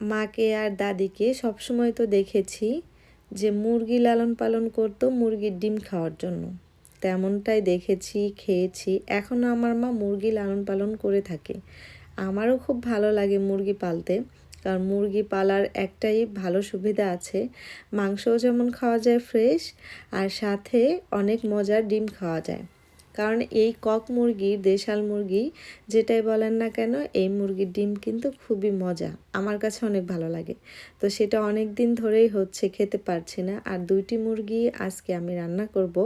মাকে আর দাদিকে সবসময় তো দেখেছি যে মুরগি লালন পালন করতো মুরগির ডিম খাওয়ার জন্য। তেমনটাই দেখেছি, খেয়েছি। এখনও আমার মা মুরগি লালন পালন করে থাকে। আমারও খুব ভালো লাগে মুরগি পালতে। কারণ মুরগি পালার একটাই ভালো সুবিধা আছে। মাংসও যেমন খাওয়া যায় ফ্রেশ, আর সাথে অনেক মজার ডিম খাওয়া যায়। কারণ এই কক মুরগি, দেশাল মুরগি যেটাই বলেন না কেন, এই মুরগির ডিম কিন্তু খুবই মজা। আমার কাছে অনেক ভালো লাগে। তো সেটা অনেক দিন ধরেই হচ্ছে, খেতে পারছি না। আর দুইটি মুরগি আজকে আমি রান্না করব।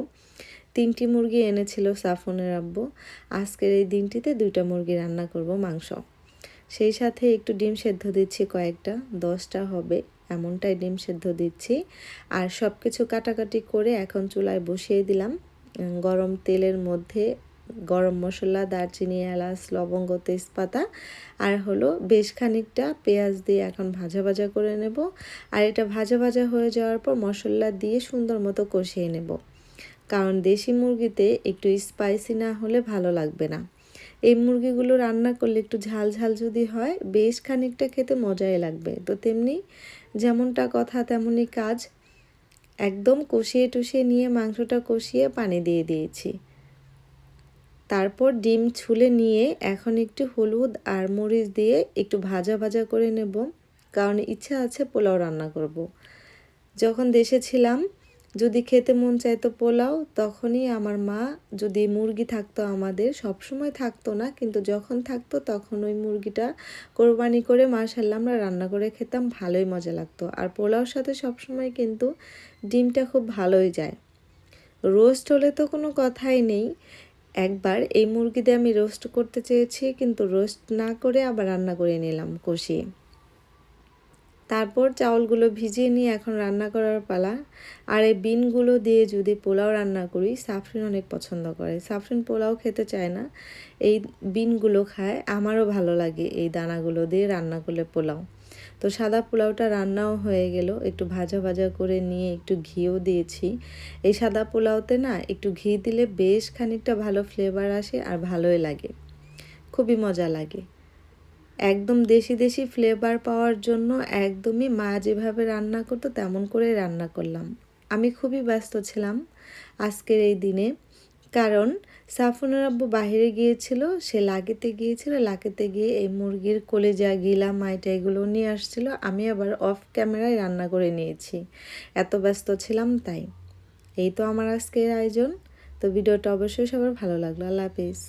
তিনটি মুরগি এনেছিল সাফনের আব্বু। আজকের এই দিনটিতে দুইটা মুরগি রান্না করব, মাংস। সেই সাথে একটু ডিম সেদ্ধ দিচ্ছি কয়েকটা। দশটা হবে, এমনটাই ডিম সেদ্ধ দিচ্ছি। আর সব কিছু কাটাকাটি করে এখন চুলায় বসিয়ে দিলাম। গরম তেলের মধ্যে গরম মশলা, দারচিনি, এলাচ, লবঙ্গ, তেজপাতা আর হলো বেশ খানিকটা পেঁয়াজ দিয়ে এখন ভাজা ভাজা করে নেব। আর এটা ভাজা ভাজা হয়ে যাওয়ার পর মশলা দিয়ে সুন্দর মতো কষিয়ে নেব। কারণ দেশি মুরগিতে একটু স্পাইসি না হলে ভালো লাগবে না। এই মুরগিগুলো রান্না করলে একটু ঝাল ঝাল যদি হয়, বেশ খানিকটা খেতে মজাই লাগবে। তো তেমনি যেমনটা কথা, তেমনই কাজ একদম কষিয়ে টুষিয়ে নিয়ে মাংসটা কষিয়ে পানি দিয়ে দিয়েছি তারপর ডিম ছুলে নিয়ে এখন একটু হলুদ আর মরিচ দিয়ে একটু ভাজা ভাজা করে নেব, কারণ ইচ্ছা আছে পোলাও রান্না করব। যখন দেশে ছিলাম যদি খেতে মন চাইতো পোলাও, তখনই আমার মা যদি মুরগি থাকতো আমাদের সব সময় থাকতো না, কিন্তু যখন থাকতো তখন ওই মুরগিটা কোরবানি করে মার্শাল্লাহ আমরা রান্না করে খেতাম, ভালোই মজা লাগতো। আর পোলাওর সাথে সবসময় কিন্তু ডিমটা খুব ভালোই যায়। রোস্ট হলে তো কোনো কথাই নেই। একবার এই মুরগি দিয়ে আমি রোস্ট করতে চেয়েছি, কিন্তু রোস্ট না করে আবার রান্না করে নিলাম কষিয়ে। তারপর চাউলগুলো ভিজিয়ে নিয়ে এখন রান্না করার পালা। আর এই বিনগুলো দিয়ে যদি পোলাও রান্না করি, সাফরিন অনেক পছন্দ করে। সাফরিন পোলাও খেতে চায় না, এই বিনগুলো খায়। আমারও ভালো লাগে এই দানাগুলো দিয়ে রান্না করলে পোলাও। তো সাদা পোলাওটা রান্নাও হয়ে গেল। একটু ভাজা ভাজা করে নিয়ে একটু ঘিও দিয়েছি। এই সাদা পোলাওতে না, একটু ঘি দিলে বেশ খানিকটা ভালো ফ্লেভার আসে আর ভালোই লাগে। খুবই মজা লাগে। একদম দেশি দেশি ফ্লেভার পাওয়ার জন্য একদমই মা যেভাবে রান্না করতো তেমন করে রান্না করলাম। আমি খুবই ব্যস্ত ছিলাম আজকের এই দিনে। কারণ সাফনের আব্বু বাহিরে গিয়েছিল, সে লাগেতে গিয়েছিল, লাগেতে গিয়ে এই মুরগির কলেজা, গিলা, মাইটা এগুলো নিয়ে আসছিল। আমি আবার অফ ক্যামেরায় রান্না করে নিয়েছি। এত ব্যস্ত ছিলাম তাই। এই তো আমার আজকের আয়োজন। তো ভিডিওটা অবশ্যই সবার ভালো লাগল। আল্লাহ হাফিজ।